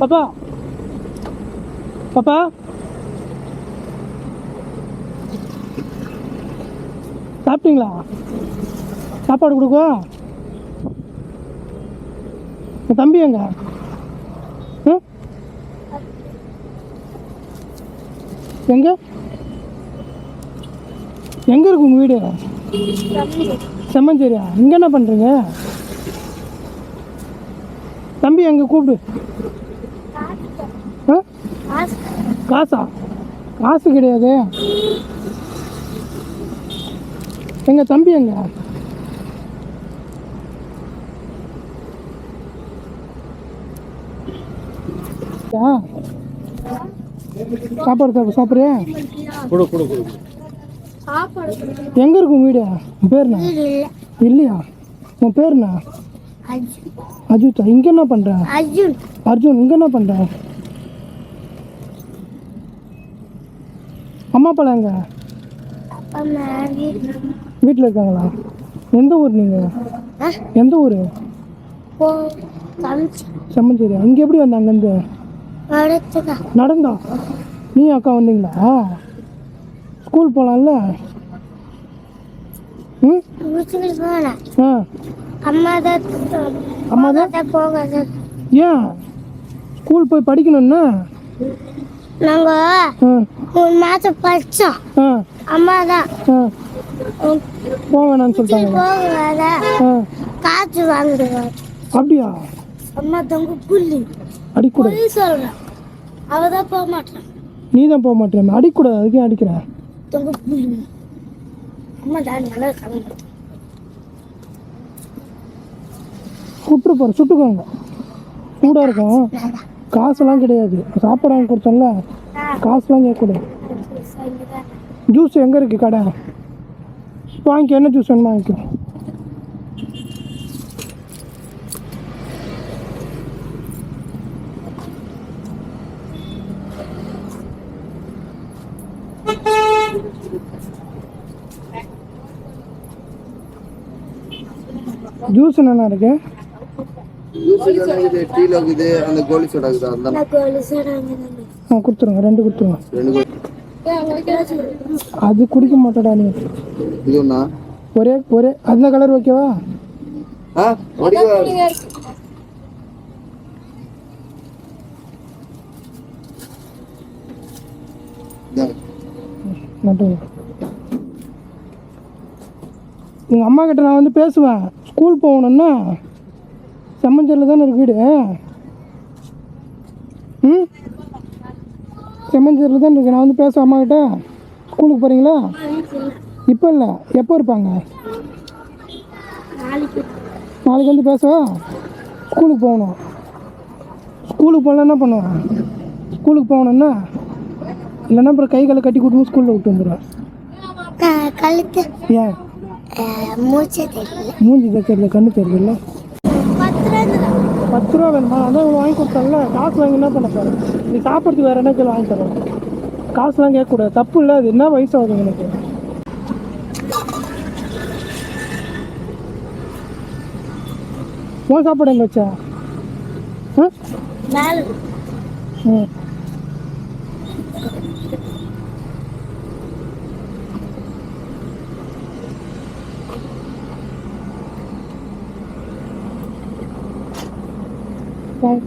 பாப்பா. பாப்பா. சாப்பிட்டீங்களா? சாப்பாடு கொடுக்கோ உங்கள் தம்பி எங்க? ம்? எங்க? எங்க இருக்கு உங்க வீடு? செம்மஞ்சேரியா. இங்க என்ன பண்றீங்க? தம்பி எங்க கூப்பிடு. காசா? காசு? கிடையாது. எங்க தம்பி எங்க? சாப்பாடு சாப்பிடு சாப்பிட்றியா? கொடு கொடு கொடு சாப்பாடு எங்க இருக்கு உங்க வீடு? உன் பேர் என்ன? இல்லையா? உன் பேர் என்ன? அர்ஜுன். அஜித்தா. இங்க என்ன பண்ற? அர்ஜுன். அர்ஜுன் இங்க என்ன பண்ற? அம்மா அப்பா எங்க? வீட்டில் இருக்காங்களா? எந்த ஊர் நீங்க? ஆ? எந்த ஊர்? செம்மஞ்சேரியா இங்கே எப்படி வந்த அங்கேருந்து? நடந்தா? நீ அக்கா வந்தீங்களா? ஸ்கூல் போகலாம்ல அம்மா தான் போகாத ஏன்? ஸ்கூல் போய் படிக்கணும்னா? நாங்க மூணு மாசம் படிச்சோம். அம்மா தான். வேணாம்னு சொல்லிட்டாங்களா போகாத ஆ காற்று வாங்கிடுவாங்க அப்படியா? அம்மா தங்க புள்ளி. அடிக்கூடாது. சொல்றேன் அவ தான் போக மாட்டான் நீ தான் போக மாட்டேன் அடிக்கூடாது. அதுக்கு அடிக்கிற? தொங்க புள்ளி. அம்மா தான் நல்லா இருக்காங்க சுட்டு போகிற சுட்டுக்கோங்க. சூடாக இருக்கும். காசுலாம் கிடையாது. சாப்பாடு வாங்கி கொடுத்தோம்ல காசுலாம் கேட்கக்கூடாது. ஜூஸ் எங்கே இருக்குது கடை? வாங்கிக்க என்ன ஜூஸ் வேணுமா வாங்கிக்கோ. ஜூஸ் என்னென்ன இருக்குது கொடுத்துருங்க ரெண்டு கொடுத்துருங்க. அது குடிக்க மாட்டடா நீ. ஒரே ஒரே அந்த கலர் ஓகேவா உங்கள் அம்மா கிட்ட நான் வந்து பேசுவேன். ஸ்கூல் போகணுன்னா செம்மஞ்சேரியில் தானே இருக்கு வீடு? ம்? செம்மஞ்சேரியில் தான் இருக்கு. நான் வந்து பேசுவேன் அம்மா கிட்ட. ஸ்கூலுக்கு போகிறீங்களா இப்போ இல்லை. எப்போ இருப்பாங்க? நாளைக்கு. நாளைக்கு வந்து பேசவா? ஸ்கூலுக்கு போகணும். ஸ்கூலுக்கு போகலாம் என்ன பண்ணுவேன் ஸ்கூலுக்கு போகணுன்னா இல்லைன்னா அப்புறம் கை காலை கட்டி கூட்டு ஸ்கூலில் விட்டு வந்துடுவேன் கழுத்து. ஏன்? மூச்சு தெரியல. மூஞ்சி தைக்கிறதுல கண்ணு தெரியல. பத்து ரூபா வேணுமா? அதான் இவ்வளோ வாங்கி கொடுத்தால காசு வாங்கி என்ன பண்ண போகிறேன் நீ சாப்பிட்றதுக்கு வேறு என்ன வாங்கி தரேன்? காசுலாம் கேட்கக்கூடாது. தப்பு இல்லை அது என்ன வயசு ஆகுது எனக்கு? உன் சாப்பாடு எங்கே வச்சா? ம். Bye.